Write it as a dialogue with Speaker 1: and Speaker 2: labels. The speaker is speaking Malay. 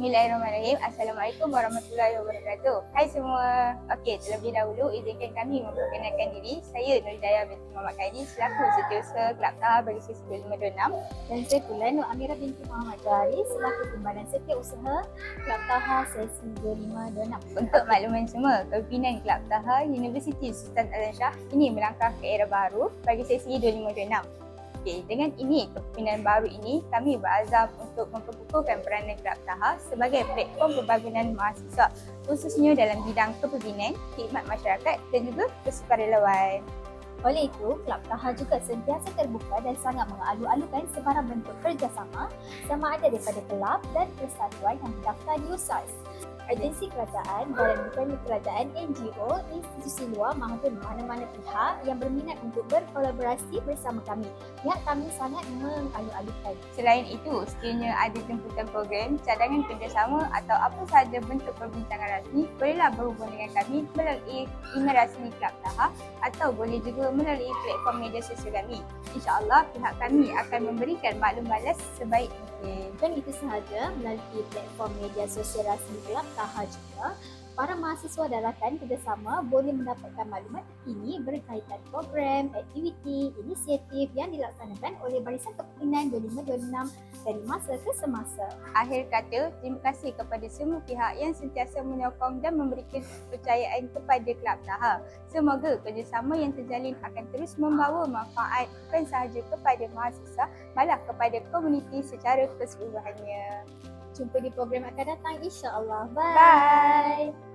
Speaker 1: Bismillahirrahmanirrahim. Assalamualaikum warahmatullahi wabarakatuh. Hai semua. Okey, terlebih dahulu izinkan kami memperkenalkan diri. Saya Nur Hidayah binti Muhammad Khairi selaku setiausaha Kelab Taha bagi sesi 2526.
Speaker 2: Dan saya pula Nur Amira binti Muhammad Jari selaku Timbalan Setiausaha Kelab Taha sesi 2526.
Speaker 1: Untuk makluman semua, kepimpinan Kelab Taha Universiti Sultan Shah ini melangkah ke era baru bagi sesi 2526. Okey, dengan ini, kepimpinan baru ini, kami berazam untuk memperkukuhkan peranan Kelab Taha sebagai platform pembangunan mahasiswa khususnya dalam bidang kepimpinan, khidmat masyarakat dan juga kesukarelawan.
Speaker 2: Oleh itu, Kelab Taha juga sentiasa terbuka dan sangat mengalu-alukan sebarang bentuk kerjasama sama ada daripada kelab dan persatuan yang berdaftar di USAS. Agensi kerajaan, badan bukan kerajaan, NGO, institusi luar maupun mana-mana pihak yang berminat untuk berkolaborasi bersama kami. Pihak kami sangat mengalu-alukan.
Speaker 1: Selain itu, sekiranya ada jemputan program, cadangan kerjasama atau apa sahaja bentuk perbincangan rasmi, bolehlah berhubung dengan kami melalui email rasmi Kelab Taha atau boleh juga melalui platform media sosial kami. InsyaAllah pihak kami akan memberikan maklum balas sebaik mungkin.
Speaker 2: Dan itu sahaja melalui platform media sosial rasmi Kelab Taha juga, para mahasiswa daratan kerjasama boleh mendapatkan maklumat terkini berkaitan program, aktiviti, inisiatif yang dilaksanakan oleh Barisan Kepimpinan 2526 dari masa ke semasa.
Speaker 1: Akhir kata, terima kasih kepada semua pihak yang sentiasa menyokong dan memberikan kepercayaan kepada Kelab Taha. Semoga kerjasama yang terjalin akan terus membawa manfaat bukan sahaja kepada mahasiswa, malah kepada komuniti secara keseluruhannya.
Speaker 2: Jumpa di program akan datang insya-Allah. Bye.
Speaker 1: Bye!